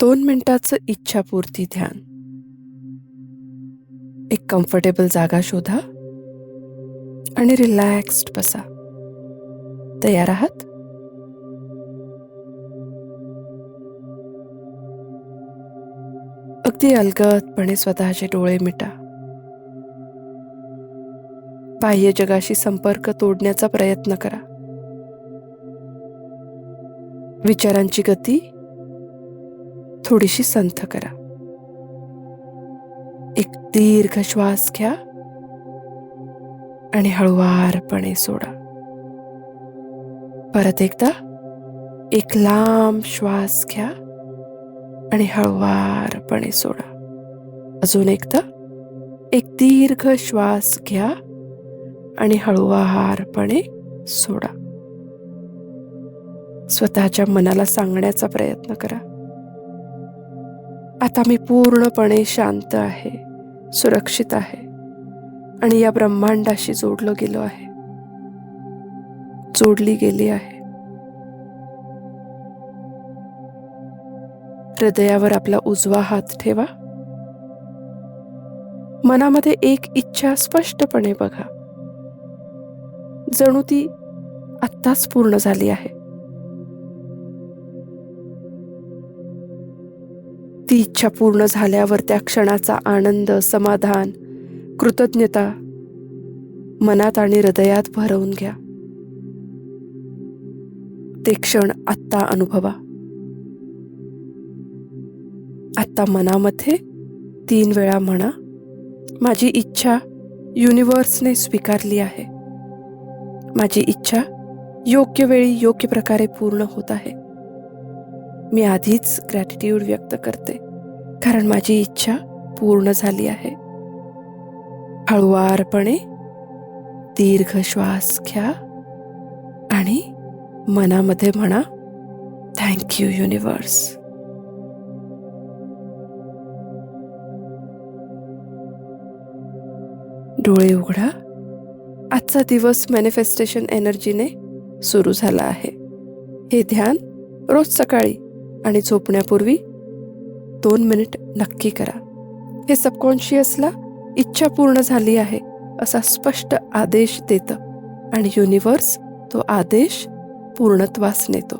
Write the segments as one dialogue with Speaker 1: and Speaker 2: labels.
Speaker 1: दोन मिनिटाचं इच्छापूर्ती ध्यान. एक कम्फर्टेबल जागा शोधा आणि रिलॅक्स्ड बसा. तयार आहात? अगदी अलगदपणे स्वतःचे डोळे मिटा. बाह्य जगाशी संपर्क तोडण्याचा प्रयत्न करा. विचारांची गती थोडीशी संथ करा. एक दीर्घ श्वास घ्या आणि हळुवारपणे सोडा. परत एकदा एक लांब श्वास घ्या आणि हळुवारपणे सोडा. अजून एकदा एक दीर्घ श्वास घ्या आणि हळुवारपणे सोडा. स्वतःच्या मनाला सांगण्याचा प्रयत्न करा. आता मी पूर्णपणे शांत आहे सुरक्षित आहे आणि या ब्रह्मांडाशी जोडलो गेलो आहे. जोडली गेली आहे. हृदयावर आपला उजवा हात ठेवा. मनामध्ये एक इच्छा स्पष्टपणे बघा. जणू ती आत्ताच पूर्ण झाली आहे. ती इच्छा पूर्ण झाल्यावर त्या क्षणाचा आनंद समाधान कृतज्ञता मनात आणि हृदयात भरवून घ्या. ते क्षण आत्ता अनुभवा. आत्ता मनामध्ये तीन वेळा म्हणा माझी इच्छा युनिवर्सने स्वीकारली आहे. माझी इच्छा योग्य वेळी योग्य प्रकारे पूर्ण होत आहे. मी आधीच ग्रॅटिट्यूड व्यक्त करते. कारण माझी इच्छा पूर्ण झाली आहे. हळुवारपणे दीर्घ श्वास घ्या आणि मनामध्ये म्हणा थँक्यू युनिवर्स डोळे उघडा. आजचा दिवस मॅनिफेस्टेशन एनर्जीने सुरू झाला आहे. हे ध्यान रोज सकाळी आणि झोपण्यापूर्वी दोन मिनिट नक्की करा. हे सबकॉन्शियसला इच्छा पूर्ण झाली आहे असा स्पष्ट आदेश देतं आणि युनिवर्स तो आदेश पूर्णत्वास नेतो.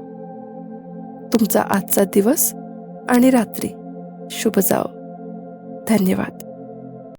Speaker 1: तुमचा आजचा दिवस आणि रात्री शुभ जाओ धन्यवाद.